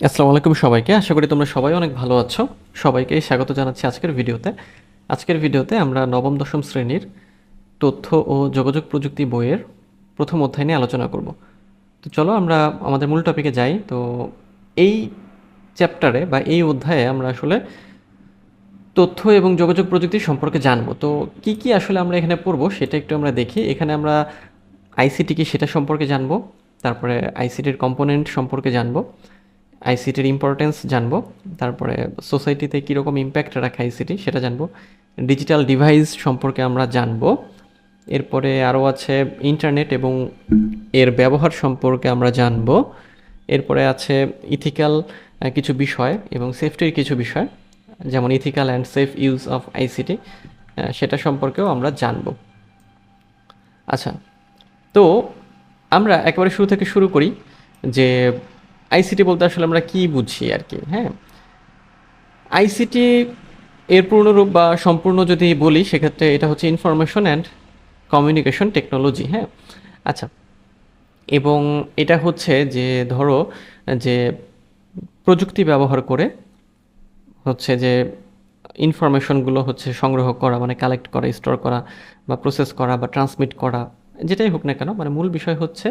আসসালামু আলাইকুম সবাইকে। আশা করি তোমরা সবাই অনেক ভালো আছো। সবাইকে স্বাগত জানাচ্ছি আজকের ভিডিওতে। আজকের ভিডিওতে আমরা নবম, দশম শ্রেণির তথ্য ও যোগাযোগ প্রযুক্তি বইয়ের প্রথম অধ্যায় নিয়ে আলোচনা করব। তো চলো আমরা আমাদের মূল টপিকে যাই। তো এই চ্যাপ্টারে বা এই অধ্যায়ে আমরা আসলে তথ্য এবং যোগাযোগ প্রযুক্তি সম্পর্কে জানব। তো কি কি আসলে আমরা এখানে পড়ব সেটা একটু আমরা দেখি। এখানে আমরা আইসিটি কি সেটা সম্পর্কে জানব। তারপরে আইসিটির কম্পোনেন্ট সম্পর্কে জানব। আইসিটির ইম্পর্টেন্স জানব। তারপরে সোসাইটিতে কীরকম ইম্প্যাক্ট রাখে আইসিটি সেটা জানব। ডিজিটাল ডিভাইস সম্পর্কে আমরা জানব। এরপরে আরও আছে ইন্টারনেট এবং এর ব্যবহার সম্পর্কে আমরা জানব। এরপরে আছে ইথিক্যাল কিছু বিষয় এবং সেফটির কিছু বিষয়, যেমন ethical and safe use of ICT সেটা সম্পর্কেও আমরা জানব। আচ্ছা তো আমরা একেবারে শুরু থেকে শুরু করি যে আইসিটি বলতে আসলে আমরা কি বুঝি আর কি হ্যাঁ? আইসিটি এর পূর্ণরূপ বা সম্পূর্ণ যদি বলি, সেক্ষেত্রে এটা হচ্ছে ইনফরমেশন অ্যান্ড কমিউনিকেশন টেকনোলজি হ্যাঁ? আচ্ছা এবং এটা হচ্ছে যে, ধরো, যে প্রযুক্তি ব্যবহার করে হচ্ছে যে ইনফরমেশনগুলো হচ্ছে সংগ্রহ করা মানে কালেক্ট করা স্টোর করা বা প্রসেস করা বা ট্রান্সমিট করা যেটাই হোক না কেন মানে মূল বিষয় হচ্ছে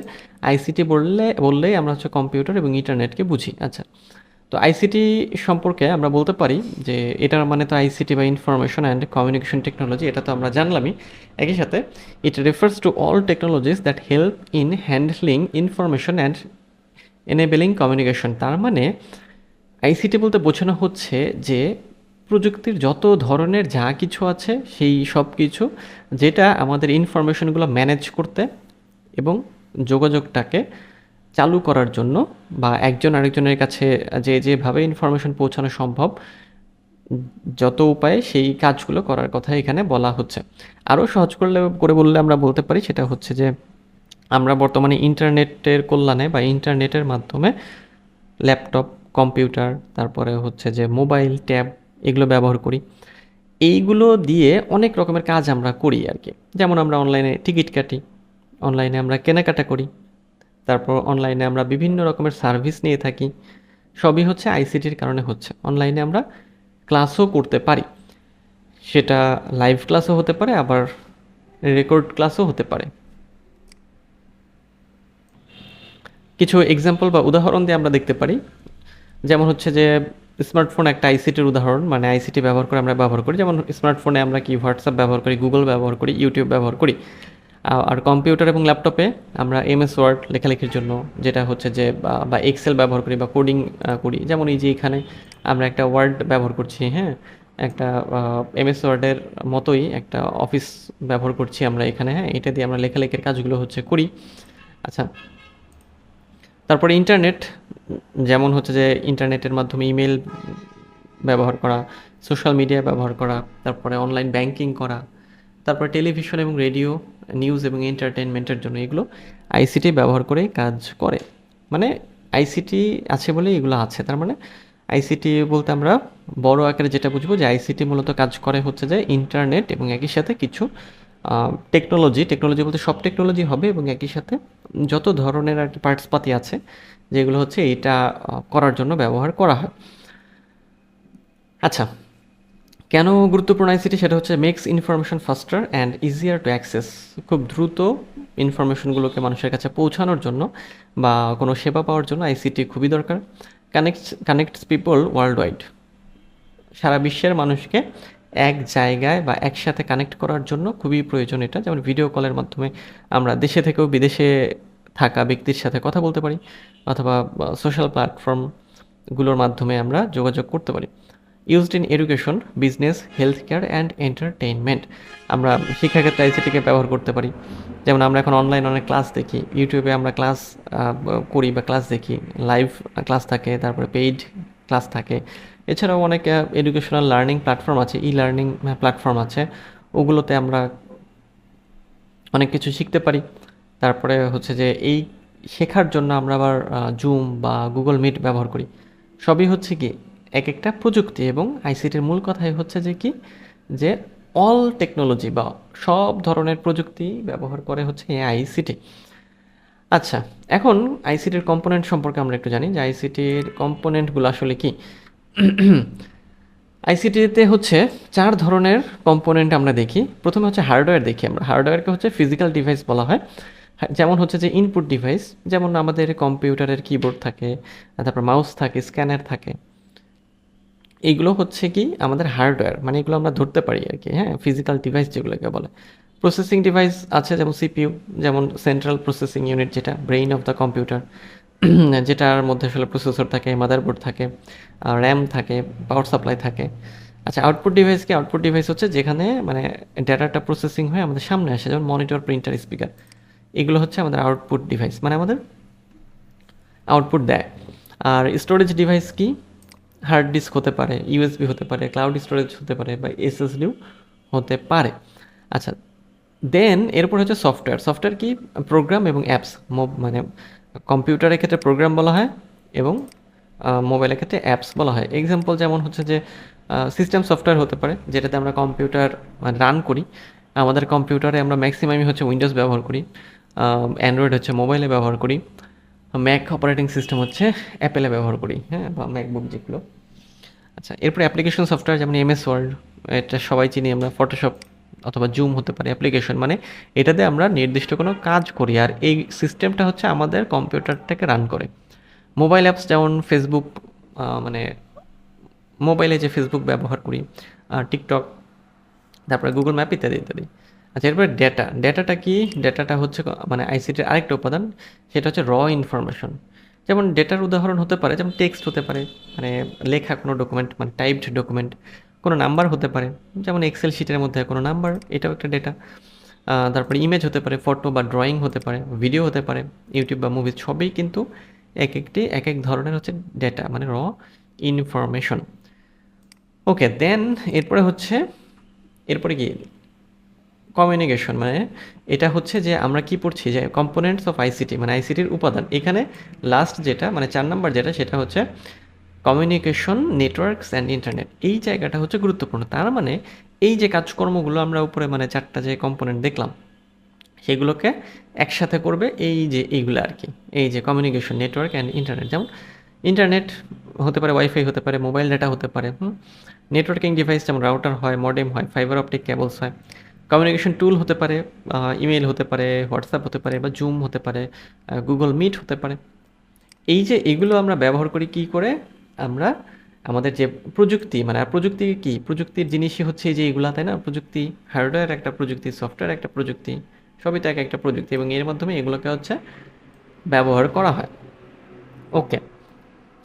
আইসিটি বললে, বললেই আমরা হচ্ছে কম্পিউটার এবং ইন্টারনেটকে বুঝি। আচ্ছা তো আইসিটি সম্পর্কে আমরা বলতে পারি যে এটার মানে তো আইসিটি বা ইনফরমেশন অ্যান্ড কমিউনিকেশন টেকনোলজি, এটা তো আমরা জানলামই। একই সাথে it refers to all technologies that help in handling information and enabling communication তার মানে আইসিটি বলতে বোঝানো হচ্ছে যে প্রযুক্তির যত ধরনের যা কিছু আছে, সেই সব কিছু যেটা আমাদের ইনফরমেশনগুলো ম্যানেজ করতে এবং যোগাযোগটাকে চালু করার জন্য বা একজন আরেকজনের কাছে যে যেভাবে ইনফরমেশন পৌঁছানো সম্ভব, যত উপায়ে সেই কাজগুলো করার কথা এখানে বলা হচ্ছে। আরও সহজ করলে, করে বললে আমরা বলতে পারি, সেটা হচ্ছে যে আমরা বর্তমানে ইন্টারনেটের কল্যাণে বা ইন্টারনেটের মাধ্যমে ল্যাপটপ, কম্পিউটার, তারপরে হচ্ছে যে মোবাইল, ট্যাব এগুলো ব্যবহার করি। এইগুলো দিয়ে অনেক রকমের কাজ আমরা করি আর কি। যেমন আমরা অনলাইনে টিকিট কাটি অনলাইনে আমরা কেনাকাটা করি, তারপর অনলাইনে আমরা বিভিন্ন রকমের সার্ভিস নিয়ে থাকি। সবই হচ্ছে আইসিটির কারণে হচ্ছে। অনলাইনে আমরা ক্লাসও করতে পারি। সেটা লাইভ ক্লাসও হতে পারে, আবার রেকর্ড ক্লাসও হতে পারে। কিছু এক্সাম্পল বা উদাহরণ দিয়ে আমরা দেখতে পারি। যেমন হচ্ছে যে স্মার্টফোন একটা আইসিটির উদাহরণ মানে আইসিটি ব্যবহার করে আমরা ব্যবহার করি। যেমন স্মার্টফোনে আমরা কি হোয়াটসঅ্যাপ ব্যবহার করি গুগল ব্যবহার করি ইউটিউব ব্যবহার করি। আর কম্পিউটার এবং ল্যাপটপে আমরা এমএস ওয়ার্ড লেখালেখির জন্য যেটা হচ্ছে যে, বা এক্সেল ব্যবহার করি বা কোডিং করি। যেমন এই যে এখানে আমরা একটা ওয়ার্ড ব্যবহার করছি হ্যাঁ? একটা এমএস ওয়ার্ডের মতোই একটা অফিস ব্যবহার করছি আমরা এখানে হ্যাঁ? এটা দিয়ে আমরা লেখালেখির কাজগুলো হচ্ছে করি। আচ্ছা। তারপরে ইন্টারনেট যেমন হচ্ছে যে ইন্টারনেটের মাধ্যমে ইমেল ব্যবহার করা, সোশ্যাল মিডিয়া ব্যবহার করা, তারপরে অনলাইন ব্যাংকিং করা, তারপরে টেলিভিশন এবং রেডিও, নিউজ এবং এন্টারটেনমেন্টের জন্য এগুলো আইসিটি ব্যবহার করেই কাজ করে। মানে আইসিটি আছে বলে এগুলো আছে। তার মানে আইসিটি বলতে আমরা বড় আকারে যেটা বুঝব যে আইসিটি মূলত কাজ করে হচ্ছে যে ইন্টারনেট এবং একই সাথে কিছু টেকনোলজি। টেকনোলজি বলতে সব টেকনোলজি হবে এবং একই সাথে যত ধরনের আর কি পার্টসপাতি আছে যেগুলো হচ্ছে এটা করার জন্য ব্যবহার করা হয়। আচ্ছা কেন গুরুত্বপূর্ণ আইসিটি সেটা হচ্ছে makes information faster and easier to access খুব দ্রুত ইনফরমেশনগুলোকে মানুষের কাছে পৌঁছানোর জন্য বা কোনো সেবা পাওয়ার জন্য আইসিটি খুবই দরকার। Connects connects people world wide সারা বিশ্বের মানুষকে এক জায়গায় বা একসাথে কানেক্ট করার জন্য খুবই প্রয়োজন এটা। যেমন ভিডিও কলের মাধ্যমে আমরা দেশে থেকেও বিদেশে থাকা ব্যক্তির সাথে কথা বলতে পারি অথবা সোশ্যাল প্ল্যাটফর্মগুলোর মাধ্যমে আমরা যোগাযোগ করতে পারি। Used in education business health care and entertainment আমরা শিক্ষাক্ষেত্রে আইসিটিকে ব্যবহার করতে পারি। যেমন আমরা এখন অনলাইন অনেক ক্লাস দেখি ইউটিউবে আমরা ক্লাস করি বা ক্লাস দেখি লাইভ ক্লাস থাকে, তারপরে পেইড ক্লাস থাকে। এছাড়াও অনেক এডুকেশনাল লার্নিং প্ল্যাটফর্ম আছে ই লার্নিং প্ল্যাটফর্ম আছে। ওগুলোতে আমরা অনেক কিছু শিখতে পারি। তারপরে হচ্ছে যে এই শেখার জন্য আমরা আবার জুম বা গুগল মিট ব্যবহার করি। সবই হচ্ছে কি এক একটা প্রযুক্তি এবং আইসিটির মূল কথাই হচ্ছে যে কি যে অল টেকনোলজি বা সব ধরনের প্রযুক্তি ব্যবহার করে হচ্ছে আইসিটি আচ্ছা এখন আইসিটির কম্পোনেন্ট সম্পর্কে আমরা একটু জানি। যে আইসিটির কম্পোনেন্টগুলো আসলে কি? আইসিটিতে হচ্ছে চার ধরনের কম্পোনেন্ট আমরা দেখি। প্রথমে হচ্ছে হার্ডওয়্যার দেখি আমরা। হার্ডওয়্যারকে হচ্ছে ফিজিক্যাল ডিভাইস বলা হ্যাঁ, যেমন হচ্ছে যে ইনপুট ডিভাইস যেমন আমাদের কম্পিউটারের কিবোর্ড থাকে, তারপর মাউস থাকে স্ক্যানার থাকে, এগুলো হচ্ছে কি আমাদের হার্ডওয়্যার মানে এগুলো আমরা ধরতে পারি আর কি হ্যাঁ ফিজিক্যাল ডিভাইস যেগুলোকে বলে। প্রসেসিং ডিভাইস আছে যেমন সিপিইউ যেমন সেন্ট্রাল প্রসেসিং ইউনিট যেটা ব্রেইন অফ দ্য কম্পিউটার যেটার মধ্যে আসলে প্রসেসর থাকে মাদারবোর্ড থাকে র্যাম থাকে পাওয়ার সাপ্লাই থাকে। আচ্ছা আউটপুট ডিভাইস কি? আউটপুট ডিভাইস হচ্ছে যেখানে মানে ডেটাটা প্রসেসিং হয়ে আমাদের সামনে আসে, যেমন মনিটর প্রিন্টার স্পিকার এগুলো হচ্ছে আমাদের আউটপুট ডিভাইস মানে আমাদের আউটপুট দেয়। আর স্টোরেজ ডিভাইস কি? হার্ড ডিস্ক হতে পারে ইউএসবি হতে পারে ক্লাউড স্টোরেজ হতে পারে বা এসএসডিও হতে পারে। আচ্ছা দেন এরপর হচ্ছে সফটওয়্যার সফটওয়্যার কি? প্রোগ্রাম এবং অ্যাপস মানে কম্পিউটারের ক্ষেত্রে প্রোগ্রাম বলা হয় এবং মোবাইলের ক্ষেত্রে অ্যাপস বলা হয়। এক্সাম্পল যেমন হচ্ছে যে সিস্টেম সফটওয়্যার হতে পারে, যেটাতে আমরা কম্পিউটার রান করি। আমাদের কম্পিউটারে আমরা ম্যাক্সিমামই হচ্ছে উইন্ডোজ ব্যবহার করি। অ্যান্ড্রয়েড হচ্ছে মোবাইলে ব্যবহার করি ম্যাক অপারেটিং সিস্টেম হচ্ছে অ্যাপেলে ব্যবহার করি হ্যাঁ বা ম্যাকবুক যেগুলো। আচ্ছা এরপরে অ্যাপ্লিকেশন সফটওয়্যার যেমন এমএস ওয়ার্ড এটা সবাই চিনি আমরা ফটোশপ অথবা জুম হতে পারে অ্যাপ্লিকেশন মানে এটাতে আমরা নির্দিষ্ট কোনো কাজ করি, আর এই সিস্টেমটা হচ্ছে আমাদের কম্পিউটারটাকে রান করে। মোবাইল অ্যাপস যেমন ফেসবুক মানে মোবাইলে যে ফেসবুক ব্যবহার করি টিকটক তারপরে গুগল ম্যাপ ইত্যাদি ইত্যাদি। আচ্ছা এরপরে ডেটা ডেটাটা কি? ডেটাটা হচ্ছে মানে আইসিটির আরেকটা উপাদান, সেটা হচ্ছে র ইনফরমেশন যেমন ডেটার উদাহরণ হতে পারে, যেমন টেক্সট হতে পারে মানে লেখা কোনো ডকুমেন্ট মানে টাইপড ডকুমেন্ট কোনো নাম্বার হতে পারে। যেমন এক্সেল শিটের মধ্যে কোনো নাম্বার এটাও একটা ডেটা তারপরে ইমেজ হতে পারে ফটো বা ড্রয়িং হতে পারে ভিডিও হতে পারে ইউটিউব বা মুভি সবই কিন্তু এক একটি, এক এক ধরনের হচ্ছে ডেটা মানে র ইনফরমেশন ওকে দেন এরপরে হচ্ছে, এরপরে কি? কমিউনিকেশন মানে এটা হচ্ছে যে আমরা কি পড়ছি যে কম্পোনেন্টস অফ আইসিটি মানে আইসিটির উপাদান। এখানে লাস্ট যেটা মানে চার নাম্বার যেটা, সেটা হচ্ছে কমিউনিকেশন নেটওয়ার্কস অ্যান্ড ইন্টারনেট এই জায়গাটা হচ্ছে গুরুত্বপূর্ণ। তার মানে এই যে কাজকর্মগুলো আমরা উপরে মানে চারটা যে কম্পোনেন্ট দেখলাম, সেগুলোকে একসাথে করবে এই যে এইগুলো আর কি। এই যে কমিউনিকেশন নেটওয়ার্ক অ্যান্ড ইন্টারনেট যেমন ইন্টারনেট হতে পারে ওয়াইফাই হতে পারে মোবাইল ডাটা হতে পারে নেটওয়ার্কিং ডিভাইস যেমন রাউটার হয় মডেম হয় ফাইবার অপটিক কেবলস হয়। কমিউনিকেশন টুল হতে পারে ইমেল হতে পারে, হোয়াটসঅ্যাপ হতে পারে বা জুম হতে পারে গুগল মিট হতে পারে। এই যে এগুলো আমরা ব্যবহার করি কি করে? আমরা আমাদের যে প্রযুক্তি মানে প্রযুক্তি কি? প্রযুক্তির জিনিসই হচ্ছে যে এগুলা, তাই না? প্রযুক্তি হার্ডওয়্যার একটা প্রযুক্তি, সফটওয়্যার একটা প্রযুক্তি, সবই তো এক একটা প্রযুক্তি এবং এর মাধ্যমে এগুলোকে হচ্ছে ব্যবহার করা হয়। ওকে,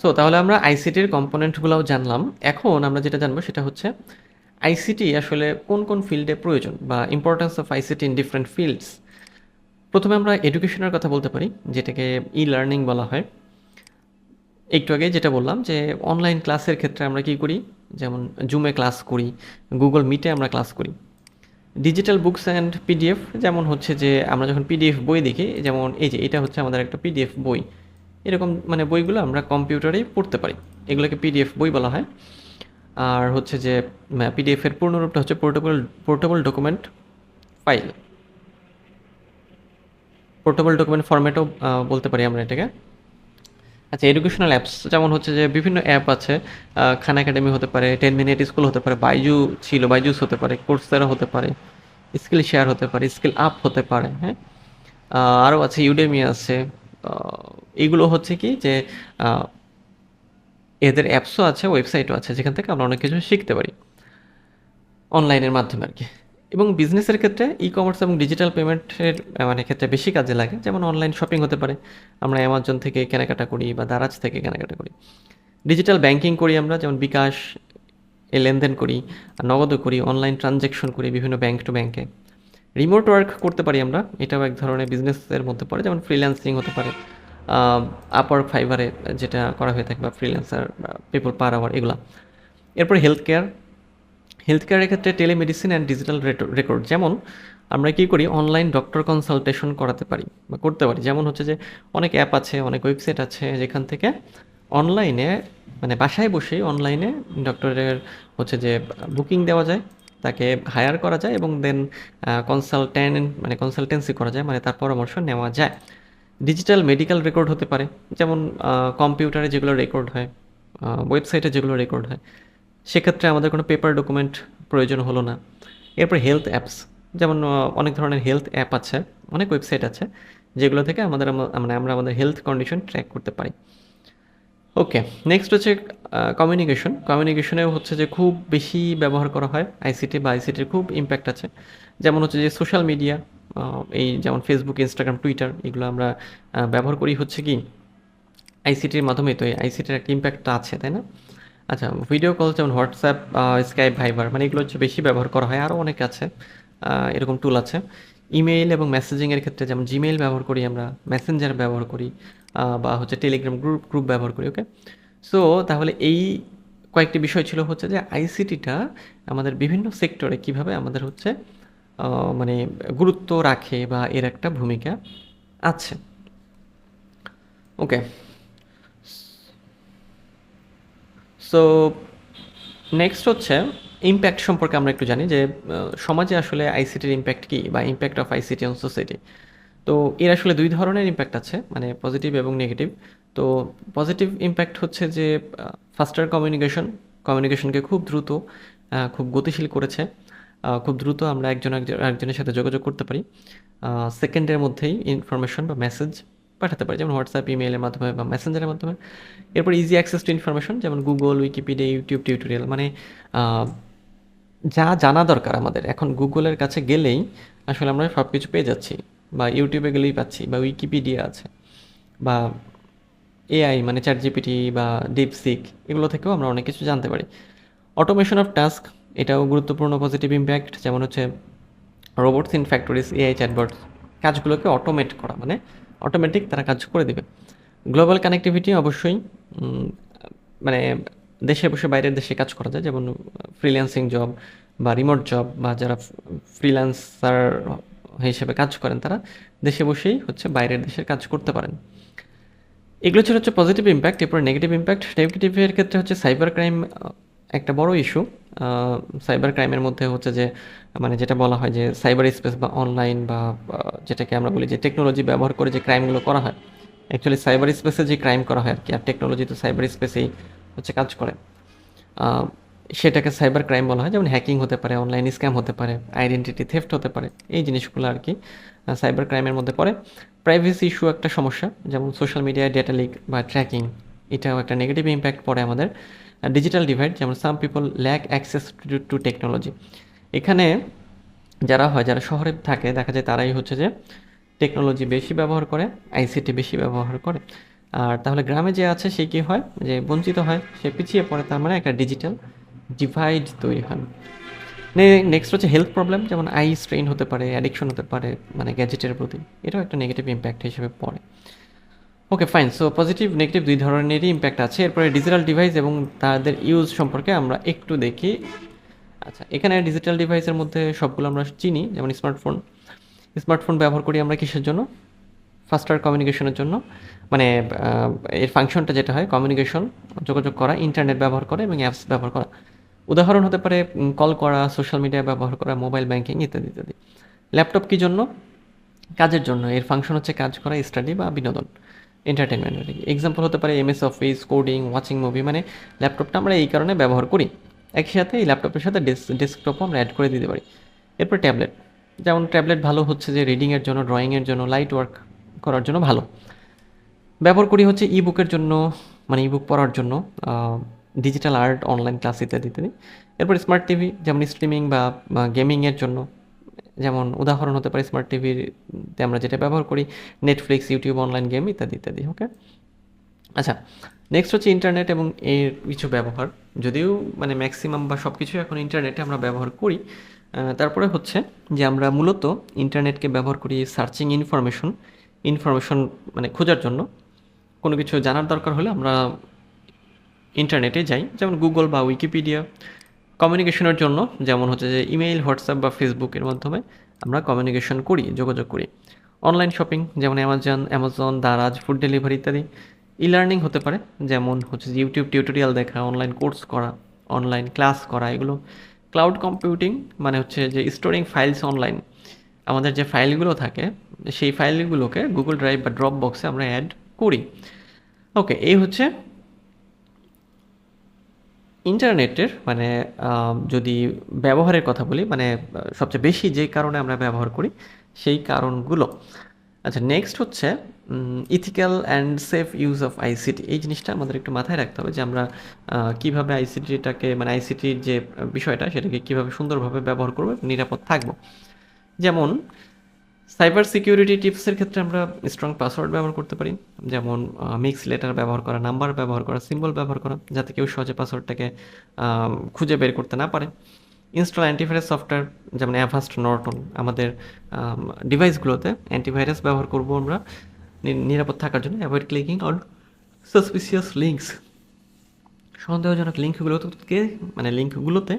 সো তাহলে আমরা আইসিটির কম্পোনেন্টগুলোও জানলাম। এখন আমরা যেটা জানব সেটা হচ্ছে আইসিটি আসলে কোন কোন ফিল্ডে প্রয়োজন বা importance of ICT in different fields প্রথমে আমরা এডুকেশনের কথা বলতে পারি, যেটাকে ই লার্নিং বলা হয়। একটু আগে যেটা বললাম যে অনলাইন ক্লাসের ক্ষেত্রে আমরা কি করি? যেমন জুমে ক্লাস করি গুগল মিটে আমরা ক্লাস করি। ডিজিটাল বুকস অ্যান্ড পিডিএফ যেমন হচ্ছে যে আমরা যখন পিডিএফ বই দেখি, যেমন এই যে এটা হচ্ছে আমাদের একটা পিডিএফ বই। এরকম মানে বইগুলো আমরা কম্পিউটারেই পড়তে পারি। এগুলোকে পিডিএফ বই বলা হয়। আর হচ্ছে যে পিডিএফের পূর্ণরূপটা হচ্ছে portable portable document file portable document ফরম্যাটও বলতে পারি আমরা এটাকে। আচ্ছা এডুকেশনাল অ্যাপস যেমন হচ্ছে যে বিভিন্ন অ্যাপ আছে খান একাডেমি হতে পারে টেন মিনিট স্কুল হতে পারে বাইজু ছিল বাইজুস হতে পারে কোর্সেরা হতে পারে স্কিল শেয়ার হতে পারে স্কিল আপ হতে পারে হ্যাঁ? আরও আছে ইউডেমি আছে। এইগুলো হচ্ছে কি যে এদের অ্যাপসও আছে, ওয়েবসাইটও আছে, যেখান থেকে আমরা অনেক কিছু শিখতে পারি। অনলাইনের মাধ্যমে আর কি। এবং বিজনেসের ক্ষেত্রে ই কমার্স এবং ডিজিটাল পেমেন্টের মানে ক্ষেত্রে বেশি কাজে লাগে। যেমন অনলাইন শপিং হতে পারে। আমরা অ্যামাজন থেকে কেনাকাটা করি বা দারাজ থেকে কেনাকাটা করি। ডিজিটাল ব্যাংকিং করি আমরা, যেমন বিকাশ, এ লেনদেন করি নগদও করি অনলাইন ট্রানজ্যাকশন করি বিভিন্ন ব্যাংক টু ব্যাংকে রিমোট ওয়ার্ক করতে পারি আমরা। এটাও এক ধরনের বিজনেসের মধ্যে পড়ে। যেমন ফ্রিল্যান্সিং হতে পারে। আপার ফাইবারে যেটা করা হয়ে থাকে বা ফ্রিল্যান্সার পিপল পার আওয়ার এগুলো। এরপরে হেলথ কেয়ার হেলথ কেয়ারের ক্ষেত্রে টেলিমেডিসিন অ্যান্ড ডিজিটাল রেকর্ড যেমন আমরা কী করি অনলাইন ডক্টর কনসালটেশন করাতে পারি বা করতে পারি। যেমন হচ্ছে যে অনেক অ্যাপ আছে, অনেক ওয়েবসাইট আছে যেখান থেকে অনলাইনে মানে বাসায় বসেই অনলাইনে ডক্টরের হচ্ছে যে বুকিং দেওয়া যায়, তাকে হায়ার করা যায় এবং দেন কনসালটেন্ট মানে কনসালটেন্সি করা যায় মানে তার পরামর্শ নেওয়া যায়। ডিজিটাল মেডিকেল রেকর্ড হতে পারে, যেমন কম্পিউটারে যেগুলো রেকর্ড হয় ওয়েবসাইটে যেগুলো রেকর্ড হয়, সেক্ষেত্রে আমাদের কোনো পেপার ডকুমেন্ট প্রয়োজন হলো না। এরপর হেলথ অ্যাপস যেমন অনেক ধরনের হেলথ অ্যাপ আছে, অনেক ওয়েবসাইট আছে, যেগুলো থেকে আমাদের মানে আমরা আমাদের হেলথ কন্ডিশন ট্র্যাক করতে পারি। ওকে নেক্সট হচ্ছে কমিউনিকেশন কমিউনিকেশনেও হচ্ছে যে খুব বেশি ব্যবহার করা হয় আইসিটি বা আইসিটির খুব ইম্প্যাক্ট আছে। যেমন হচ্ছে যে সোশ্যাল মিডিয়া এই যেমন ফেসবুক ইনস্টাগ্রাম টুইটার এগুলো আমরা ব্যবহার করি হচ্ছে কি আইসিটির মাধ্যমে। তো এই আইসিটির একটা ইম্প্যাক্টটা আছে, তাই না? আচ্ছা ভিডিও কল যেমন হোয়াটসঅ্যাপ স্কাইপ ভাইবার মানে এগুলো হচ্ছে বেশি ব্যবহার করা হয়। আরও অনেক আছে এরকম টুল আছে। ইমেইল এবং মেসেজিংয়ের ক্ষেত্রে যেমন জিমেইল ব্যবহার করি আমরা মেসেঞ্জার ব্যবহার করি বা হচ্ছে টেলিগ্রাম গ্রুপ গ্রুপ ব্যবহার করি ওকে সো তাহলে এই কয়েকটি বিষয় ছিল হচ্ছে যে আইসিটিটা আমাদের বিভিন্ন সেক্টরে কীভাবে আমাদের হচ্ছে মানে গুরুত্ব রাখে বা এর একটা ভূমিকা আছে। ওকে সো নেক্সট হচ্ছে ইম্প্যাক্ট সম্পর্কে আমরা একটু জানি যে সমাজে আসলে আইসিটির ইম্প্যাক্ট কী বা impact of ICT on society তো এর আসলে দুই ধরনের ইম্প্যাক্ট আছে মানে পজিটিভ এবং নেগেটিভ তো পজিটিভ ইম্প্যাক্ট হচ্ছে যে ফাস্টার কমিউনিকেশন কমিউনিকেশনকে খুব দ্রুত খুব গতিশীল করেছে। খুব দ্রুত আমরা একজন একজন- একজনের সাথে যোগাযোগ করতে পারি। সেকেন্ডের মধ্যেই ইনফরমেশন বা মেসেজ পাঠাতে পারি, যেমন হোয়াটসঅ্যাপ ইমেইলের মাধ্যমে বা মেসেঞ্জারের মাধ্যমে। এরপর ইজি অ্যাক্সেস টু ইনফরমেশন যেমন গুগল উইকিপিডিয়া ইউটিউব টিউটোরিয়াল মানে যা জানা দরকার আমাদের। এখন গুগলের কাছে গেলেই আসলে আমরা সব কিছু পেয়ে যাচ্ছি, বা ইউটিউবে গেলেই পাচ্ছি, বা উইকিপিডিয়া আছে, বা এআই মানে চ্যাট জিপিটি বা ডিপসিক এগুলো থেকেও আমরা অনেক কিছু জানতে পারি। অটোমেশন অফ টাস্ক এটাও গুরুত্বপূর্ণ পজিটিভ ইম্প্যাক্ট যেমন হচ্ছে robots in factories AI chatbot কাজগুলোকে অটোমেট করা মানে অটোমেটিক তারা কাজ করে দেবে। গ্লোবাল কানেক্টিভিটি অবশ্যই মানে দেশে বসে বাইরের দেশে কাজ করা যায়, যেমন ফ্রিল্যান্সিং জব বা রিমোট জব বা যারা ফ্রিল্যান্সার হিসেবে কাজ করেন তারা দেশে বসেই হচ্ছে বাইরের দেশের কাজ করতে পারেন। এগুলো ছিল হচ্ছে পজিটিভ ইম্প্যাক্ট এরপর নেগেটিভ ইম্প্যাক্ট নেগেটিভের ক্ষেত্রে হচ্ছে সাইবার ক্রাইম একটা বড় ইস্যু সাইবার ক্রাইমের মধ্যে হচ্ছে যে মানে যেটা বলা হয় যে সাইবার স্পেস বা অনলাইন বা যেটাকে আমরা বলি যে টেকনোলজি ব্যবহার করে যে ক্রাইমগুলো করা হয় অ্যাকচুয়ালি সাইবার স্পেসে যে ক্রাইম করা হয় আর কি আর টেকনোলজি তো সাইবার স্পেসেই হচ্ছে কাজ করে। সেটাকে সাইবার ক্রাইম বলা হয়, যেমন হ্যাকিং হতে পারে অনলাইন স্ক্যাম হতে পারে আইডেন্টিটি থেফট হতে পারে, এই জিনিসগুলো আর কি সাইবার ক্রাইমের মধ্যে পড়ে। প্রাইভেসি ইস্যু একটা সমস্যা, যেমন সোশ্যাল মিডিয়ায় ডেটা লিক বা ট্র্যাকিং এটাও একটা নেগেটিভ ইম্প্যাক্ট পড়ে আমাদের। ডিজিটাল ডিভাইড যেমন some people lack access to technology এখানে যারা হয়, যারা শহরে থাকে, দেখা যায় তারাই হচ্ছে যে টেকনোলজি বেশি ব্যবহার করে আইসিটি বেশি ব্যবহার করে। আর তাহলে গ্রামে যে আছে, সে কী হয়? যে বঞ্চিত হয়, সে পিছিয়ে পড়ে, তার মানে একটা ডিজিটাল ডিভাইড তৈরি হয়। নেক্সট হচ্ছে হেলথ প্রবলেম যেমন আই স্ট্রেইন হতে পারে অ্যাডিকশন হতে পারে মানে গ্যাজেটের প্রতি। এটাও একটা নেগেটিভ ইম্প্যাক্ট হিসেবে পড়ে। Okay fine so positive negative দুই ধরনেরই ইম্প্যাক্ট আছে। এরপরে ডিজিটাল ডিভাইস এবং তাদের ইউজ সম্পর্কে আমরা একটু দেখি। আচ্ছা এখানে ডিজিটাল ডিভাইসের মধ্যে সবগুলো আমরা চিনি, যেমন স্মার্টফোন স্মার্টফোন ব্যবহার করি আমরা কিসের জন্য? ফাস্টার কমিউনিকেশনের জন্য। মানে এর ফাংশনটা যেটা হয় কমিউনিকেশন যোগাযোগ করা ইন্টারনেট ব্যবহার করা এবং অ্যাপস ব্যবহার করা। উদাহরণ হতে পারে কল করা সোশ্যাল মিডিয়া ব্যবহার করা মোবাইল ব্যাংকিং ইত্যাদি ইত্যাদি। ল্যাপটপ কী জন্য? কাজের জন্য। এর ফাংশন হচ্ছে কাজ করা স্টাডি বা বিনোদন। এন্টারটেনমেন্ট এক্সাম্পল হতে পারে MS office coding watching movie মানে ল্যাপটপটা আমরা এই কারণে ব্যবহার করি। একই সাথে এই ল্যাপটপের সাথে ডেস্কটপও আমরা অ্যাড করে দিতে পারি। এরপর ট্যাবলেট যেমন ট্যাবলেট ভালো হচ্ছে যে রিডিংয়ের জন্য ড্রয়িংয়ের জন্য লাইট ওয়ার্ক করার জন্য ভালো। ব্যবহার করি হচ্ছে ই বুকের জন্য মানে ই বুক পড়ার জন্য ডিজিটাল আর্ট অনলাইন ক্লাস ইত্যাদি ইত্যাদি। এরপর স্মার্ট টিভি যেমন স্ট্রিমিং বা গেমিংয়ের জন্য। যেমন উদাহরণ হতে পারে স্মার্ট টিভিতে আমরা যেটা ব্যবহার করি নেটফ্লিক্স ইউটিউব অনলাইন গেম ইত্যাদি ইত্যাদি ওকে আচ্ছা নেক্সট হচ্ছে ইন্টারনেট এবং এর কিছু ব্যবহার। যদিও মানে ম্যাক্সিমাম বা সব কিছু এখন ইন্টারনেটে আমরা ব্যবহার করি তারপরে হচ্ছে যে আমরা মূলত ইন্টারনেটকে ব্যবহার করি সার্চিং ইনফরমেশন ইনফরমেশন মানে খোঁজার জন্য। কোনো কিছু জানার দরকার হলে আমরা ইন্টারনেটে যাই, যেমন গুগল বা উইকিপিডিয়া কমিউনিকেশনের জন্য, যেমন হচ্ছে যে ইমেইল হোয়াটসঅ্যাপ বা ফেসবুকের মাধ্যমে আমরা কমিউনিকেশন করি, যোগাযোগ করি। অনলাইন শপিং যেমন Amazon Amazon Daraz food delivery ইত্যাদি। ই লার্নিং হতে পারে, যেমন হচ্ছে যে ইউটিউব টিউটোরিয়াল দেখা অনলাইন কোর্স করা অনলাইন ক্লাস করা, এগুলো। ক্লাউড কম্পিউটিং মানে হচ্ছে যে স্টোরিং ফাইলস অনলাইন আমাদের যে ফাইলগুলো থাকে, সেই ফাইলগুলোকে গুগল ড্রাইভ বা ড্রপ বক্সে আমরা অ্যাড করি। ওকে এই হচ্ছে ইন্টারনেটের মানে যদি ব্যবহারের কথা বলি মানে সবচেয়ে বেশি যে কারণে আমরা ব্যবহার করি, সেই কারণগুলো। আচ্ছা নেক্সট হচ্ছে ethical and safe use of ICT এই জিনিসটা আমাদের একটু মাথায় রাখতে হবে যে আমরা কীভাবে আইসিটিটাকে মানে আইসিটির যে বিষয়টা, সেটাকে কীভাবে সুন্দরভাবে ব্যবহার করব নিরাপদ থাকব। যেমন সাইবার সিকিউরিটি টিপসের ক্ষেত্রে আমরা স্ট্রং পাসওয়ার্ড ব্যবহার করতে পারি। যেমন মিক্স লেটার ব্যবহার করা নাম্বার ব্যবহার করা সিম্বল ব্যবহার করা, যাতে কেউ সহজে পাসওয়ার্ডটাকে খুঁজে বের করতে না পারে। ইনস্টল অ্যান্টিভাইরাস সফটওয়্যার যেমন অ্যাভাস্ট নর্টন আমাদের ডিভাইসগুলোতে অ্যান্টিভাইরাস ব্যবহার করব আমরা নিরাপদ থাকার জন্য। Avoid clicking on suspicious links সন্দেহজনক লিঙ্কগুলোতে মানে লিঙ্কগুলোতে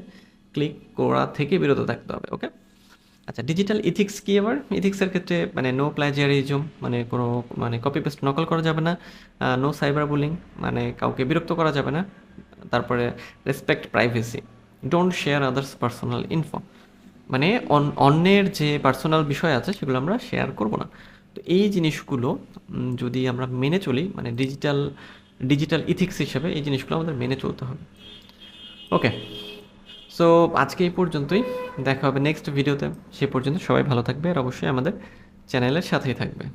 ক্লিক করা থেকে বিরত থাকতে হবে ওকে আচ্ছা ডিজিটাল ইথিক্স কি আবার ইথিক্সের ক্ষেত্রে মানে নো প্লাজিয়ারিজম মানে কোনো মানে কপি পেস্ট নকল করা যাবে না নো সাইবার বুলিং মানে কাউকে বিরক্ত করা যাবে না, তারপরে respect privacy don't share others personal info মানে অন- অন্যের যে পার্সোনাল বিষয় আছে সেগুলো আমরা শেয়ার করব না। তো এই জিনিসগুলো যদি আমরা মেনে চলি মানে ডিজিটাল ডিজিটাল ইথিক্স হিসেবে এই জিনিসগুলো আমাদের মেনে চলতে হবে। ওকে সো আজকে এই পর্যন্তই। দেখা হবে নেক্সট ভিডিওতে সে পর্যন্ত সবাই ভালো থাকবে আর অবশ্যই আমাদের চ্যানেলের সাথেই থাকবে।